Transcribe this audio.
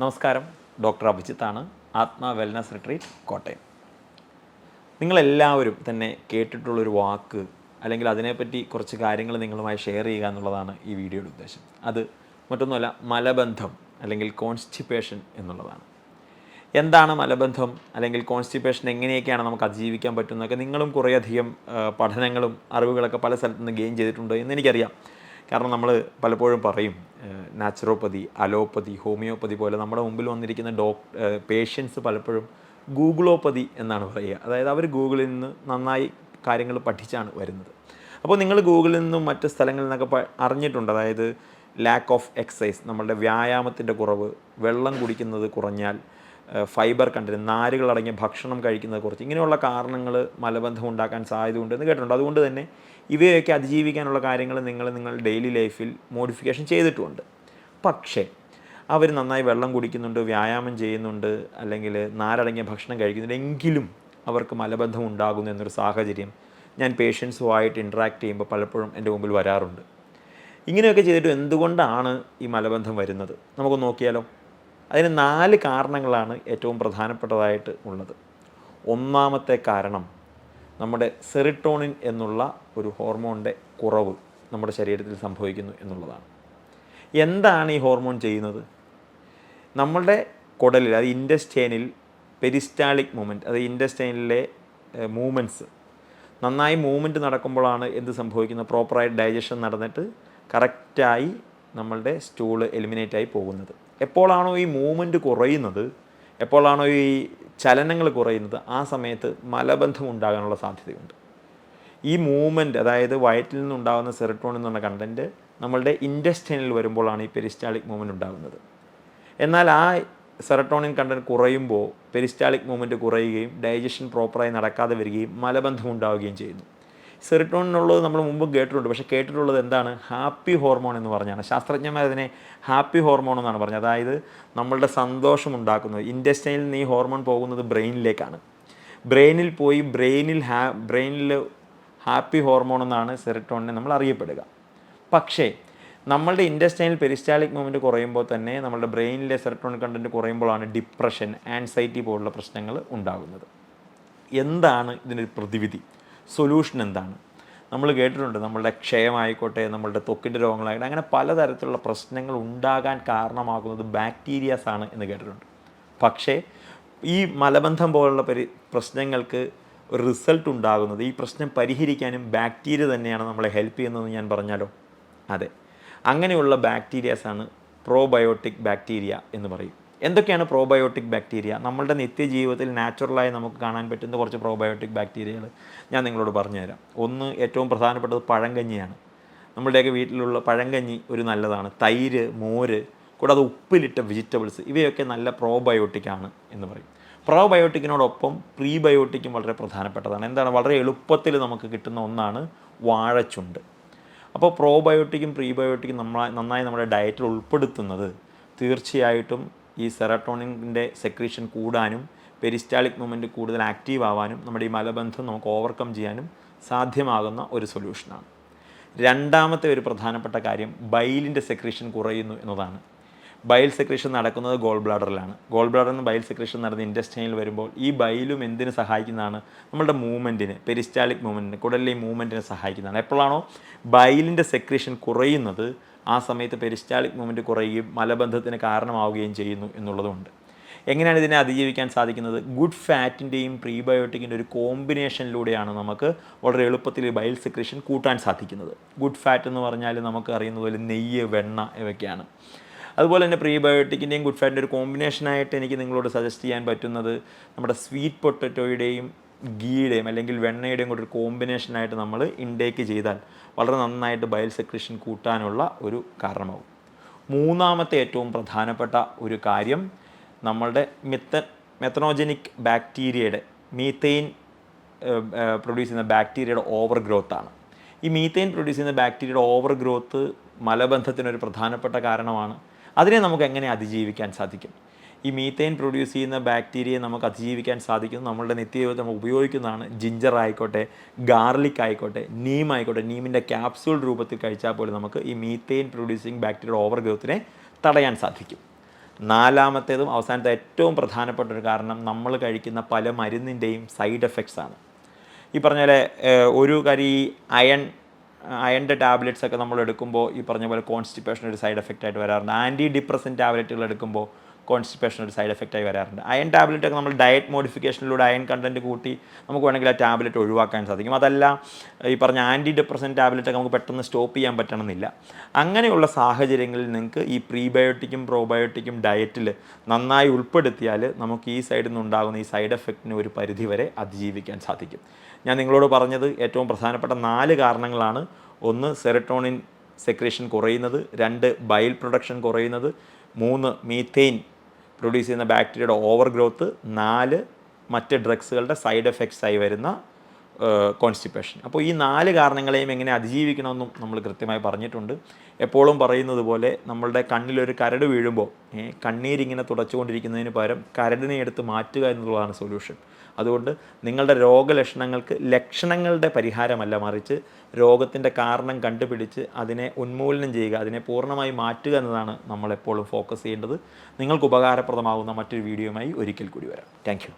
നമസ്കാരം. ഡോക്ടർ അഭിജിത്താണ് ആത്മ wellness retreat Kottayam. നിങ്ങളെല്ലാവരും തന്നെ കേട്ടിട്ടുള്ളൊരു വാക്ക് അല്ലെങ്കിൽ അതിനെപ്പറ്റി കുറച്ച് കാര്യങ്ങൾ നിങ്ങളുമായി ഷെയർ ചെയ്യുക എന്നുള്ളതാണ് ഈ വീഡിയോയുടെ ഉദ്ദേശം. അത് മറ്റൊന്നുമല്ല മലബന്ധം അല്ലെങ്കിൽ കോൺസ്റ്റിപ്പേഷൻ എന്നുള്ളതാണ്. എന്താണ് മലബന്ധം അല്ലെങ്കിൽ കോൺസ്റ്റിപ്പേഷൻ എങ്ങനെയൊക്കെയാണ് നമുക്ക് അതിജീവിക്കാൻ പറ്റുന്നതൊക്കെ നിങ്ങളും കുറേയധികം പഠനങ്ങളും അറിവുകളൊക്കെ പല സ്ഥലത്തുനിന്ന് ഗെയിൻ ചെയ്തിട്ടുണ്ട് എന്ന് എനിക്കറിയാം. കാരണം നമ്മൾ പലപ്പോഴും പറയും നാച്ചുറോപ്പതി അലോപ്പതി ഹോമിയോപ്പതി പോലെ നമ്മുടെ മുമ്പിൽ വന്നിരിക്കുന്ന ഡോക് പേഷ്യൻസ് പലപ്പോഴും ഗൂഗിളോപ്പതി എന്നാണ് പറയുക. അതായത് അവർ ഗൂഗിളിൽ നിന്ന് നന്നായി കാര്യങ്ങൾ പഠിച്ചാണ് വരുന്നത്. അപ്പോൾ നിങ്ങൾ ഗൂഗിളിൽ നിന്നും മറ്റ് സ്ഥലങ്ങളിൽ നിന്നൊക്കെ അറിഞ്ഞിട്ടുണ്ട്. അതായത് ലാക്ക് ഓഫ് എക്സസൈസ് നമ്മളുടെ വ്യായാമത്തിന്റെ കുറവ് വെള്ളം കുടിക്കുന്നത് കുറഞ്ഞാൽ ഫൈബർ കണ്ടന്റ് നാരുകളടങ്ങിയ ഭക്ഷണം കഴിക്കുന്നത് കുറച്ച്. ഇങ്ങനെയുള്ള കാരണങ്ങൾ മലബന്ധം ഉണ്ടാക്കാൻ സാധ്യത എന്ന് കേട്ടിട്ടുണ്ട്. അതുകൊണ്ട് തന്നെ ഇവയൊക്കെ അതിജീവിക്കാനുള്ള കാര്യങ്ങൾ നിങ്ങൾ നിങ്ങൾ ഡെയിലി ലൈഫിൽ മോഡിഫിക്കേഷൻ ചെയ്തിട്ടുമുണ്ട് പക്ഷേ അവർ നന്നായി വെള്ളം കുടിക്കുന്നുണ്ട് വ്യായാമം ചെയ്യുന്നുണ്ട് അല്ലെങ്കിൽ നാരടങ്ങിയ ഭക്ഷണം കഴിക്കുന്നുണ്ട് എങ്കിലും അവർക്ക് മലബന്ധം ഉണ്ടാകുന്നു എന്നൊരു സാഹചര്യം ഞാൻ പേഷ്യൻസുമായിട്ട് ഇൻട്രാക്ട് ചെയ്യുമ്പോൾ പലപ്പോഴും എന്റെ മുമ്പിൽ വരാറുണ്ട്. ഇങ്ങനെയൊക്കെ ചെയ്തിട്ട് എന്തുകൊണ്ടാണ് ഈ മലബന്ധം വരുന്നത്? നമുക്ക് നോക്കിയാലോ. അതിന് നാല് കാരണങ്ങളാണ് ഏറ്റവും പ്രധാനപ്പെട്ടതായിട്ട് ഉള്ളത്. ഒന്നാമത്തെ കാരണം നമ്മുടെ സെറിട്ടോണിൻ എന്നുള്ള ഒരു ഹോർമോണിന്റെ കുറവ് നമ്മുടെ ശരീരത്തിൽ സംഭവിക്കുന്നു എന്നുള്ളതാണ്. എന്താണ് ഈ ഹോർമോൺ ചെയ്യുന്നത്? നമ്മളുടെ കുടലിൽ അത് ഇൻഡസ്റ്റൈനിൽ പെരിസ്റ്റാളിക് മൂവ്മെന്റ് അത് ഇൻഡസ്റ്റൈനിലെ മൂവ്മെന്റ്സ് നന്നായി മൂവ്മെന്റ് നടക്കുമ്പോഴാണ് എന്ത് സംഭവിക്കുന്നത്? പ്രോപ്പറായിട്ട് ഡൈജഷൻ നടന്നിട്ട് കറക്റ്റായി നമ്മളുടെ സ്റ്റൂൾ എലിമിനേറ്റ് ആയി പോകുന്നത്. എപ്പോഴാണോ ഈ മൂവ്മെന്റ് കുറയുന്നത് എപ്പോഴാണോ ഈ ചലനങ്ങൾ കുറയുന്നത് ആ സമയത്ത് മലബന്ധം ഉണ്ടാകാനുള്ള സാധ്യതയുണ്ട്. ഈ മൂവ്മെന്റ് അതായത് വയറ്റിൽ നിന്നുണ്ടാകുന്ന സെറട്ടോണിൻ എന്നുള്ള കണ്ടന്റ് നമ്മളുടെ ഇൻഡസ്റ്റൈനിൽ വരുമ്പോഴാണ് ഈ പെരിസ്റ്റാളിക് മൂവ്മെന്റ് ഉണ്ടാകുന്നത്. എന്നാൽ ആ സെറട്ടോണിൻ കണ്ടന്റ് കുറയുമ്പോൾ പെരിസ്റ്റാളിക് മൂവ്മെന്റ് കുറയുകയും ഡൈജഷൻ പ്രോപ്പറായി നടക്കാതെ വരികയും മലബന്ധം ഉണ്ടാവുകയും ചെയ്യുന്നു. സെറിട്ടോണിനുള്ളത് നമ്മൾ മുമ്പ് കേട്ടിട്ടുണ്ട്. പക്ഷേ കേട്ടിട്ടുള്ളത് എന്താണ്? ഹാപ്പി ഹോർമോൺ എന്ന് പറഞ്ഞാണ്. ശാസ്ത്രജ്ഞന്മാർ അതിനെ ഹാപ്പി ഹോർമോൺ എന്നാണ് പറഞ്ഞത്. അതായത് നമ്മളുടെ സന്തോഷം ഉണ്ടാക്കുന്നത്. ഇൻഡസ്റ്റൈനിൽ നിന്ന് ഈ ഹോർമോൺ പോകുന്നത് ബ്രെയിനിലേക്കാണ്. ബ്രെയിനിൽ പോയി ബ്രെയിനിൽ ഹാ ബ്രെയിനിൽ ഹാപ്പി ഹോർമോൺ എന്നാണ് സെറിട്ടോണിനെ നമ്മൾ അറിയപ്പെടുക. പക്ഷേ നമ്മളുടെ ഇൻഡസ്റ്റൈനിൽ പെരിസ്റ്റാലിക് മൂവ്മെന്റ് കുറയുമ്പോൾ തന്നെ നമ്മളുടെ ബ്രെയിനിലെ സെറട്ടോണിക് കണ്ടന്റ് കുറയുമ്പോഴാണ് ഡിപ്രഷൻ ആൻസൈറ്റി പോലുള്ള പ്രശ്നങ്ങൾ ഉണ്ടാകുന്നത്. എന്താണ് ഇതിനൊരു പ്രതിവിധി? സൊല്യൂഷൻ എന്താണ്? നമ്മൾ കേട്ടിട്ടുണ്ട് നമ്മളുടെ ക്ഷയമായിക്കോട്ടെ നമ്മളുടെ തൊക്കിന്റെ രോഗങ്ങളായിക്കോട്ടെ അങ്ങനെ പലതരത്തിലുള്ള പ്രശ്നങ്ങൾ ഉണ്ടാകാൻ കാരണമാകുന്നത് ബാക്ടീരിയാസ് ആണ് എന്ന് കേട്ടിട്ടുണ്ട്. പക്ഷേ ഈ മലബന്ധം പോലുള്ള പരി പ്രശ്നങ്ങൾക്ക് റിസൾട്ട് ഉണ്ടാകുന്നത് ഈ പ്രശ്നം പരിഹരിക്കാനും ബാക്ടീരിയ തന്നെയാണ് നമ്മളെ ഹെൽപ്പ് ചെയ്യുന്നതെന്ന് ഞാൻ പറഞ്ഞാലോ? അതെ. അങ്ങനെയുള്ള ബാക്ടീരിയാസാണ് പ്രോബയോട്ടിക് ബാക്ടീരിയ എന്ന് പറയും. എന്തൊക്കെയാണ് പ്രോബയോട്ടിക് ബാക്ടീരിയ നമ്മളുടെ നിത്യജീവിതത്തിൽ നാച്ചുറലായി നമുക്ക് കാണാൻ പറ്റുന്ന കുറച്ച് പ്രോബയോട്ടിക് ബാക്ടീരിയകൾ ഞാൻ നിങ്ങളോട് പറഞ്ഞുതരാം. ഒന്ന് ഏറ്റവും പ്രധാനപ്പെട്ടത് പഴങ്കഞ്ഞിയാണ്. നമ്മളുടെയൊക്കെ വീട്ടിലുള്ള പഴങ്കഞ്ഞി ഒരു നല്ലതാണ്. തൈര് മോര് കൂടാതെ ഉപ്പിലിട്ട വെജിറ്റബിൾസ് ഇവയൊക്കെ നല്ല പ്രോബയോട്ടിക് ആണ് എന്ന് പറയും. പ്രോബയോട്ടിക്കിനോടൊപ്പം പ്രീബയോട്ടിക്കും വളരെ പ്രധാനപ്പെട്ടതാണ്. എന്താണ്? വളരെ എളുപ്പത്തിൽ നമുക്ക് കിട്ടുന്ന ഒന്നാണ് വാഴച്ചുണ്ട്. അപ്പോൾ പ്രോബയോട്ടിക്കും പ്രീബയോട്ടിക്കും നമ്മൾ നന്നായി നമ്മുടെ ഡയറ്റിൽ ഉൾപ്പെടുത്തുന്നത് തീർച്ചയായിട്ടും ഈ സെറട്ടോണിന്റെ സെക്രീഷൻ കൂടാനും പെരിസ്റ്റാളിക് മൂവ്മെന്റ് കൂടുതൽ ആക്റ്റീവ് ആവാനും നമ്മുടെ ഈ മലബന്ധം നമുക്ക് ഓവർകം ചെയ്യാനും സാധ്യമാകുന്ന ഒരു സൊല്യൂഷനാണ് രണ്ടാമത്തെ ഒരു പ്രധാനപ്പെട്ട കാര്യം ബൈലിന്റെ സെക്രീഷൻ കുറയുന്നു എന്നതാണ്. ബൈൽ സെക്രീഷൻ നടക്കുന്നത് ഗോൾ ബ്ലാഡറിലാണ് ഗോൾ ബ്ലാഡറിൽ നിന്ന് ബൈൽ സെക്രീഷൻ നടന്ന് ഇൻഡസ്റ്റൈനിൽ വരുമ്പോൾ ഈ ബൈലും എന്തിനു സഹായിക്കുന്നതാണ്? നമ്മളുടെ മൂവ്മെന്റിന് പെരിസ്റ്റാലിക് മൂവ്മെന്റിന് കുടലിലെ മൂവ്മെന്റിനെ സഹായിക്കുന്നതാണ്. എപ്പോഴാണോ ബൈലിന്റെ സെക്രീഷൻ കുറയുന്നത് ആ സമയത്ത് പെരിസ്റ്റാലിക് മൂവ്മെന്റ് കുറയുകയും മലബന്ധത്തിന് കാരണമാവുകയും ചെയ്യുന്നു എന്നുള്ളതുകൊണ്ട് എങ്ങനെയാണ് ഇതിനെ അതിജീവിക്കാൻ സാധിക്കുന്നത്? ഗുഡ് ഫാറ്റിന്റെയും പ്രീബയോട്ടിക്കിന്റെ ഒരു കോമ്പിനേഷനിലൂടെയാണ് നമുക്ക് വളരെ എളുപ്പത്തിൽ ബൈൽ സെക്രീഷൻ കൂട്ടാൻ സാധിക്കുന്നത്. ഗുഡ് ഫാറ്റ് എന്ന് പറഞ്ഞാൽ നമുക്ക് അറിയുന്നത് പോലെ നെയ്യ് വെണ്ണ ഇവയൊക്കെയാണ്. അതുപോലെ തന്നെ പ്രീബയോട്ടിക്കിന്റെയും ഗുഡ് ഫാറ്റിന്റെ ഒരു കോമ്പിനേഷനായിട്ട് എനിക്ക് നിങ്ങളോട് സജസ്റ്റ് ചെയ്യാൻ പറ്റുന്നത് നമ്മുടെ സ്വീറ്റ് പൊട്ടറ്റോയുടെയും ഗീയുടെയും അല്ലെങ്കിൽ വെണ്ണയുടെയും കൂടെ ഒരു കോമ്പിനേഷനായിട്ട് നമ്മൾ ഇൻടേക്ക് ചെയ്താൽ വളരെ നന്നായിട്ട് ബയൽ സെക്രീഷൻ കൂട്ടാനുള്ള ഒരു കാരണമാകും മൂന്നാമത്തെ ഏറ്റവും പ്രധാനപ്പെട്ട ഒരു കാര്യം നമ്മളുടെ മെത്ത മെത്തനോജനിക് ബാക്ടീരിയയുടെ മീത്തെയിൻ പ്രൊഡ്യൂസ് ചെയ്യുന്ന ബാക്ടീരിയയുടെ ഓവർ ഗ്രോത്താണ് ഈ മീത്തെയിൻ പ്രൊഡ്യൂസ് ചെയ്യുന്ന ബാക്ടീരിയയുടെ ഓവർ ഗ്രോത്ത് മലബന്ധത്തിനൊരു പ്രധാനപ്പെട്ട കാരണമാണ്. അതിനെ നമുക്ക് എങ്ങനെ അതിജീവിക്കാൻ സാധിക്കും? ഈ മീത്തൈൻ പ്രൊഡ്യൂസ് ചെയ്യുന്ന ബാക്ടീരിയയെ നമുക്ക് അതിജീവിക്കാൻ സാധിക്കും നമ്മളുടെ നിത്യജീവിതത്തിൽ നമ്മൾ ഉപയോഗിക്കുന്നതാണ് ജിഞ്ചർ ആയിക്കോട്ടെ ഗാർലിക് ആയിക്കോട്ടെ നീം ആയിക്കോട്ടെ. നീമിന്റെ ക്യാപ്സ്യൂൾ രൂപത്തിൽ കഴിച്ചാൽ പോലും നമുക്ക് ഈ മീത്തൈൻ പ്രൊഡ്യൂസിങ് ബാക്ടീരിയയുടെ ഓവർ ഗ്രോത്തിനെ തടയാൻ സാധിക്കും. നാലാമത്തേതും അവസാനത്തെ ഏറ്റവും പ്രധാനപ്പെട്ട ഒരു കാരണം നമ്മൾ കഴിക്കുന്ന പല മരുന്നിന്റെയും സൈഡ് എഫക്ട്സ് ആണ്. ഈ പറഞ്ഞ പോലെ ഒരു കരി അയൺ അയണിന്റെ ടാബ്ലറ്റ്സ് ഒക്കെ നമ്മൾ എടുക്കുമ്പോൾ ഈ പറഞ്ഞ പോലെ കോൺസ്റ്റിപ്പേഷൻ ഒരു സൈഡ് എഫക്റ്റ് ആയിട്ട് വരാറുണ്ട്. ആന്റി ഡിപ്രസൻ ടാബ്ലറ്റുകൾ എടുക്കുമ്പോൾ കോൺസ്റ്റിപ്പേഷൻ ഒരു സൈഡ് എഫക്റ്റായി വരാറുണ്ട്. അയൺ ടാബ്ലറ്റ് ഒക്കെ നമ്മൾ ഡയറ്റ് മോഡിഫിക്കേഷനിലൂടെ അയൺ കണ്ടന്റ് കൂട്ടി നമുക്ക് വേണമെങ്കിൽ ആ ടാബ്ലറ്റ് ഒഴിവാക്കാൻ സാധിക്കും. അതല്ല ഈ പറഞ്ഞ ആന്റി ഡിപ്രസന്റ് ടാബ്ലറ്റ് ഒക്കെ നമുക്ക് പെട്ടെന്ന് സ്റ്റോപ്പ് ചെയ്യാൻ പറ്റണമെന്നില്ല. അങ്ങനെയുള്ള സാഹചര്യങ്ങളിൽ നിങ്ങൾക്ക് ഈ പ്രീബയോട്ടിക്കും പ്രോബയോട്ടിക്കും ഡയറ്റിൽ നന്നായി ഉൾപ്പെടുത്തിയാൽ നമുക്ക് ഈ സൈഡിൽ നിന്നുണ്ടാകുന്ന ഈ സൈഡ് എഫക്റ്റിന് ഒരു പരിധിവരെ അതിജീവിക്കാൻ സാധിക്കും. ഞാൻ നിങ്ങളോട് പറഞ്ഞത് ഏറ്റവും പ്രധാനപ്പെട്ട നാല് കാരണങ്ങളാണ്. ഒന്ന് സെറട്ടോണിൻ സെക്രേഷൻ കുറയുന്നത്. രണ്ട് ബൈൽ പ്രൊഡക്ഷൻ കുറയുന്നത്. മൂന്ന് മീഥെയിൻ പ്രൊഡ്യൂസ് ചെയ്യുന്ന ബാക്ടീരിയയുടെ ഓവർ ഗ്രോത്ത് നാല് മറ്റ് ഡ്രഗ്സുകളുടെ സൈഡ് എഫക്ട്സ് ആയി വരുന്ന കോൺസ്റ്റിപ്പേഷൻ അപ്പോൾ ഈ നാല് കാരണങ്ങളെയും എങ്ങനെ അതിജീവിക്കണമെന്നും നമ്മൾ കൃത്യമായി പറഞ്ഞിട്ടുണ്ട്. എപ്പോഴും പറയുന്നത് പോലെ നമ്മളുടെ കണ്ണിലൊരു കരട് വീഴുമ്പോൾ കണ്ണീരിങ്ങനെ തുടച്ചുകൊണ്ടിരിക്കുന്നതിന് പകരം കരടിനെ എടുത്ത് മാറ്റുക എന്നുള്ളതാണ് സൊല്യൂഷൻ അതുകൊണ്ട് നിങ്ങളുടെ രോഗലക്ഷണങ്ങൾക്ക് ലക്ഷണങ്ങളുടെ പരിഹാരമല്ല മറിച്ച് രോഗത്തിന്റെ കാരണം കണ്ടുപിടിച്ച് അതിനെ ഉന്മൂലനം ചെയ്യുക അതിനെ പൂർണമായി മാറ്റുക എന്നതാണ് നമ്മളെപ്പോഴും ഫോക്കസ് ചെയ്യേണ്ടത്. നിങ്ങൾക്ക് ഉപകാരപ്രദമാകുന്ന മറ്റൊരു വീഡിയോയുമായി ഒരിക്കൽ കൂടി വരാം. താങ്ക്